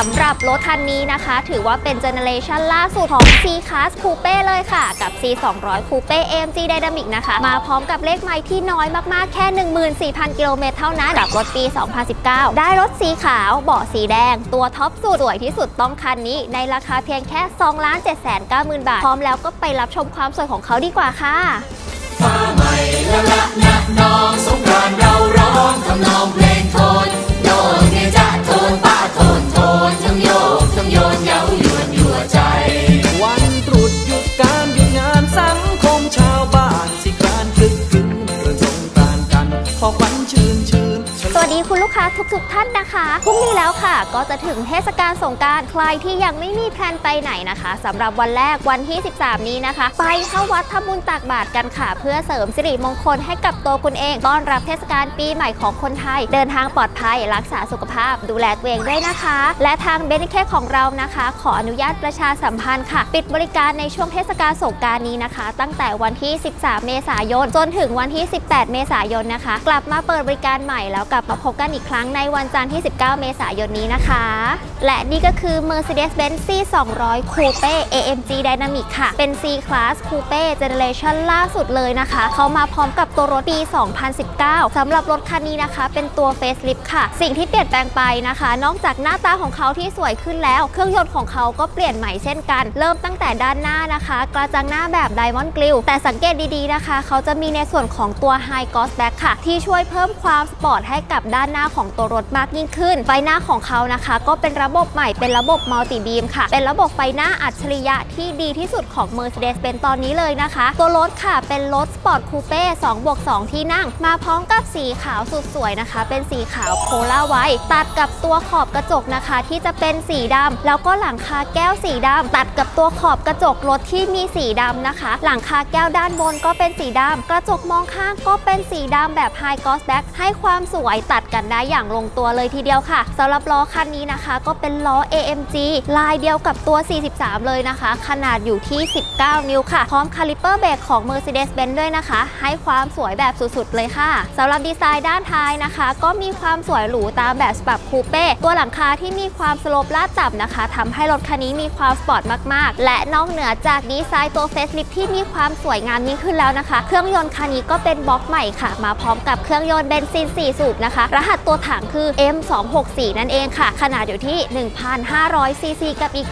สำหรับรถคันนี้นะคะ ถือว่าเป็นเจเนเรชันล่าสุดของ C-Class Coupe เลยค่ะ กับ C200 Coupe AMG Dynamic นะคะ มาพร้อมกับเลขไมล์ที่น้อยมากๆ แค่ 14,000 กิโลเมตรเท่านั้น กับรถปี 2019 ได้รถสีขาวเบาะสีแดง ตัวท็อปสุดสวยที่สุดต้องคันนี้ ในราคาเพียงแค่ 2 7 9 0 0 0 0บาท พร้อมแล้วก็ไปรับชมความสวยของเขาดีกว่าค่ะฟ้าใหม่ละละนะน้องสงกรานเราร้องทำนอง ชื่นช สวัสดีคุณลูกค้าทุกๆทท่านนะคะพรุ่งนี้แล้วค่ะ ก็จะถึงเทศกาลสงการใครที่ยังไม่มีแพลนไปไหนนะคะสำหรับวันแรกวันที่ 13 นี้นะคะ ไปเข้าวัดทำบุญตักบาตรกันค่ะ เพื่อเสริมสิริมงคลให้กับตัวคุณเองต้อนรับเทศกาลปีใหม่ของคนไทย เดินทางปลอดภัยรักษาสุขภาพ ดูแลตัวเองด้วยนะคะ และทางเบนเคของเรานะคะ ขออนุญาตประชาสัมพันธ์ค่ะ ปิดบริการในช่วงเทศกาลสงการนี้นะคะ ตั้งแต่วันที่ 13 เมษายนจนถึงวันที่ 18 เมษายนนะคะ กลับมาเปิดบริการใหม่แล้วกับมาพบกันอีกครั้งในวันจันทร์ที่ 19 เมษายนนี้นะคะ และนี่ก็คือ Mercedes-Benz C200 Coupe AMG Dynamic ค่ะ เป็น C-Class Coupe Generation ล่าสุดเลยนะคะ เขามาพร้อมกับตัวรถปี 2019สำหรับรถคันนี้นะคะ เป็นตัว Facelift ค่ะ สิ่งที่เปลี่ยนแปลงไปนะคะ นอกจากหน้าตาของเขาที่สวยขึ้นแล้ว เครื่องยนต์ของเขาก็เปลี่ยนใหม่เช่นกัน เริ่มตั้งแต่ด้านหน้านะคะ กระจังหน้าแบบ Diamond Grill แต่สังเกตดีๆนะคะ เขาจะมีในส่วนของตัว High Gloss Back ค่ะ ที่ช่วยเพิ่มความสปอร์ตให้กับด้านหน้าของตัวรถมากยิ่งขึ้น ไฟหน้าของเขานะคะ ก็เป็นระบบใหม่เป็นระบบ Multi Beam ค่ะ เป็นระบบไฟหน้าอัจฉริยะที่ดีที่สุดของ Mercedes-Benz ตอนนี้เลยนะคะ ตัวรถค่ะเป็นรถ Sport Coupe 2บวก2ที่นั่ง มาพร้อมกับสีขาวสุดสวยนะคะ เป็นสีขาวโพล่าไว้ ตัดกับตัวขอบกระจกนะคะ ที่จะเป็นสีดำแล้วก็หลังคาแก้วสีดำตัดกับตัวขอบกระจกรถที่มีสีดำนะคะ หลังคาแก้วด้านบนก็เป็นสีดำกระจกมองข้างก็เป็นสีดำแบบ High Gloss Black ให้ความสวยตัดกันได้อย่างลงตัวเลยทีเดียวค่ะสำหรับล้อคันนี้นะคะ ก็เป็นล้อ AMG ลายเดียวกับตัว 43 เลยนะคะ ขนาดอยู่ที่ 19 นิ้วค่ะ พร้อมคาลิเปอร์เบรกของ Mercedes-Benz ด้วยนะคะ ให้ความสวยแบบสุดๆ เลยค่ะสำหรับดีไซน์ด้านท้ายนะคะ ก็มีความสวยหรูตามแบบฉบับคูเป้ตัวหลังคาที่มีความสโลปลาดต่ำนะคะทำให้รถคันนี้มีความสปอร์ตมากๆ และนอกเหนือจากดีไซน์ตัวเฟสลิฟที่มีความสวยงามยิ่งขึ้นแล้วนะคะ เครื่องยนต์คันนี้ก็เป็นบล็อกใหม่ค่ะ มาพร้อมกับเครื่องยนต์เบนซิน 4 สูบนะคะ รหัสตัวถังคือ M264 นั่นเองค่ะ ขนาดอยู่ที่ 1,500 ซีซีกับอีก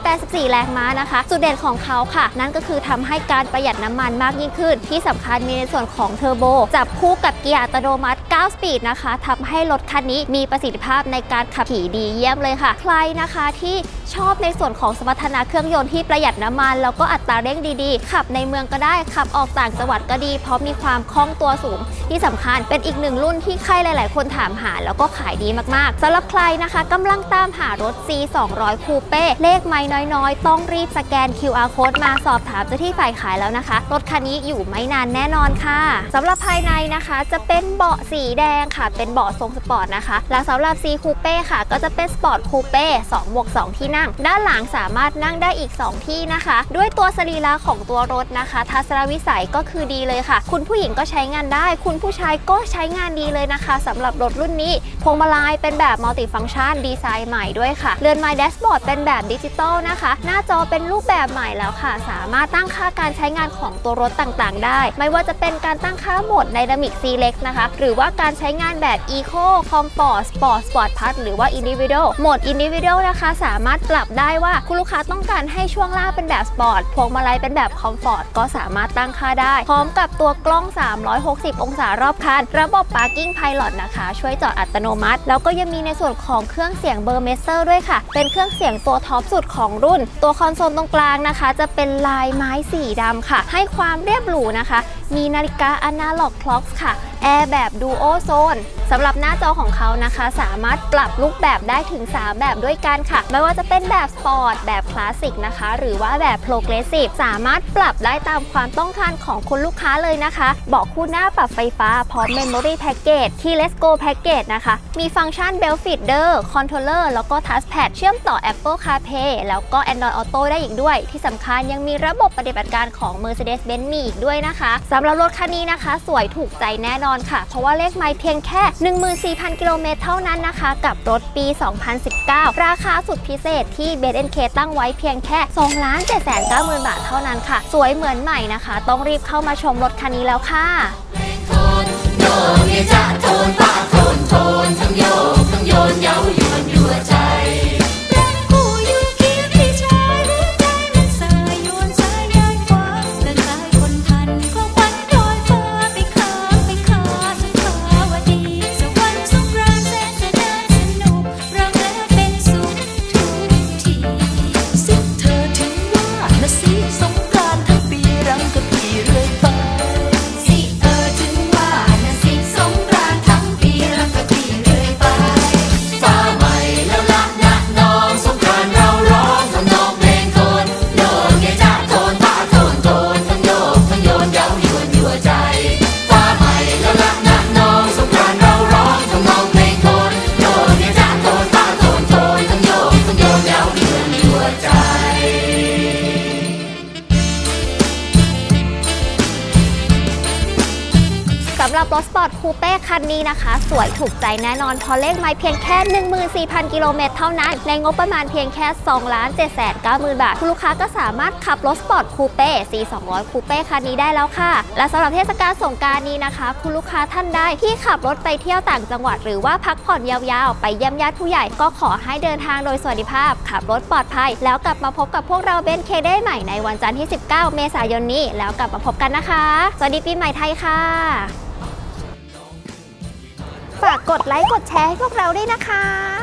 184 แรงม้านะคะ จุดเด่นของเขาค่ะ นั่นก็คือทำให้การประหยัดน้ำมันมากยิ่งขึ้น ที่สำคัญมีในส่วนของเทอร์โบ จับคู่กับเกียร์อัตโนมัติ 9 สปีดนะคะทำให้รถคันนี้มีประสิทธิภาพในการขับขี่ดีเยี่ยมเลยค่ะ ใครนะคะที่ชอบในส่วนของสมรรถนะเครื่องยนต์ที่ประหยัดน้ำมัน แล้วก็อัตราเร่งดีๆ ขับในเมืองก็ได้ขับออกต่างจังหวัดก็ดี เพราะมีความคล่องตัวสูง ที่สำคัญเป็นอีกหนึ่งรุ่นที่ใครหลายๆ คนถามหาแล้วก็ขายดีมากๆสำหรับใครนะคะกำลังตามหารถ C 200 Coupe เลขไม่น้อยๆ ต้องรีบสแกน QR code มาสอบถามเจ้าที่ฝ่ายขายแล้วนะคะ รถคันนี้อยู่ไม่นานแน่นอนค่ะสำหรับภายในนะคะจะเป็นเบาะสีแดงค่ะ เป็นเบาะทรงสปอร์ตนะคะ และสำหรับ C Coupe ค่ะ ก็จะเป็นสปอร์ตคูเป้2บวก2ที่นั่ง ด้านหลังสามารถนั่งได้อีก 2 ที่นะคะ ด้วยตัวสรีระของตัวรถนะคะ ทัศนวิสัยก็คือดีเลยค่ะ คุณผู้หญิงก็ใช้งานได้ คุณผู้ชายก็ใช้งานดีเลยนะคะสำหรับรถรุ่นนี้ พวงมาลัยเป็นแบบมัลติฟัง c t ชันดีไซน์ใหม่ด้วยค่ะ เรือนไม้แดชบอร์ดเป็นแบบดิจิตอลนะคะ หน้าจอเป็นรูปแบบใหม่แล้วค่ะ สามารถตั้งค่าการใช้งานของตัวรถต่างๆ ได้ ไม่ว่าจะเป็นการตั้งค่าโหมด Dynamic Select นะคะ หรือว่าการใช้งานแบบ Eco Comfort Sport Sport Plus หรือว่า Individual โหมด Individual นะคะ สามารถปรับได้ว่าคุณลูกค้าต้องการให้ช่วงล่างเป็นแบบสปอร์ตพวงมาลัยเป็นแบบ Comfort ก็สามารถตั้งค่าได้ พร้อมกับตัวกล้อง 360 องศารอบคัน ระบบ Parking Pilot นะคะ ช่วยจอดอัตโนมัติ แล้วก็ยังมีในส่วนของเครื่องเสียงเบอร์เมสเซอร์ด้วยค่ะ เป็นเครื่องเสียงตัวท็อปสุดของรุ่น ตัวคอนโซลตรงกลางนะคะ จะเป็นลายไม้สีดำค่ะ ให้ความเรียบหรูนะคะ มีนาฬิกา Analog Clocks ค่ะ แอร์แบบ Duo Zone สำหรับหน้าจอของเขานะคะ สามารถปรับรูปแบบได้ถึง 3 แบบด้วยกันค่ะ ไม่ว่าจะเป็นแบบสปอร์ต แบบคลาสสิกนะคะ หรือว่าแบบโปรเกรสซีฟสามารถปรับได้ตามความต้องการของคุณลูกค้าเลยนะคะเบาะคู่หน้าปรับไฟฟ้า พร้อม Memory Package Keyless Go Package นะคะ มีฟังก์ชัน Belt Feeder Controller แล้วก็ Touchpad เชื่อมต่อ Apple CarPlay แล้วก็ Android Auto ได้อีกด้วย ที่สำคัญยังมีระบบปฏิบัติการของ Mercedes-Benz มีอีกด้วยนะคะสำหรับรถคันนี้นะคะ สวยถูกใจแน่นอนค่ะ เพราะว่าเลขไมล์เพียงแค่ 14,000 กิโลเมตรเท่านั้นนะคะ กับรถปี 2019 ราคาสุดพิเศษที่เบ n k ตั้งไว้เพียงแค่2ล้าน7 9 0 0 0 0 บาทเท่านั้นค่ะ สวยเหมือนใหม่นะคะ ต้องรีบเข้ามาชมรถคันนี้แล้วค่ะโทนโยนเมียจะโทนป้าโทนโทนทั้งโยกทั้งโยนเย้ายวนยั่วใจำหรับรถสปอร์ตคูเป้คันนี้นะคะ สวยถูกใจแน่นอนเพราะเลขไมล์เพียงแค่ 14,000 กิโลเมตรเท่านั้น ในงบประมาณเพียงแค่2ล้าน7 9 0 0 0 บาท คุณลูกค้าก็สามารถขับรถสปอร์ตคูเป้ C 200คูเป้คันนี้ได้แล้วค่ะ และสำหรับเทศกาลสงกรารนี้นะคะ คุณลูกค้าท่านใดที่ขับรถไปเที่ยวต่างจังหวัด หรือว่าพักผ่อนยาวๆ ไปเยี่ยมญาติผู้ใหญ่ก็ขอให้เดินทางโดยสวัสดิภาพ ขับรถปลอดภัย แล้วกลับมาพบกับพวกเราเบนเคได้ใหม่ในวันจันทร์ที่ 19 เมษายนนี้ แล้วกลับมาพบกันนะคะ สวัสดีปีใหม่ไทยค่ะ ฝากกดไลค์กดแชร์ให้พวกเราด้วยนะคะ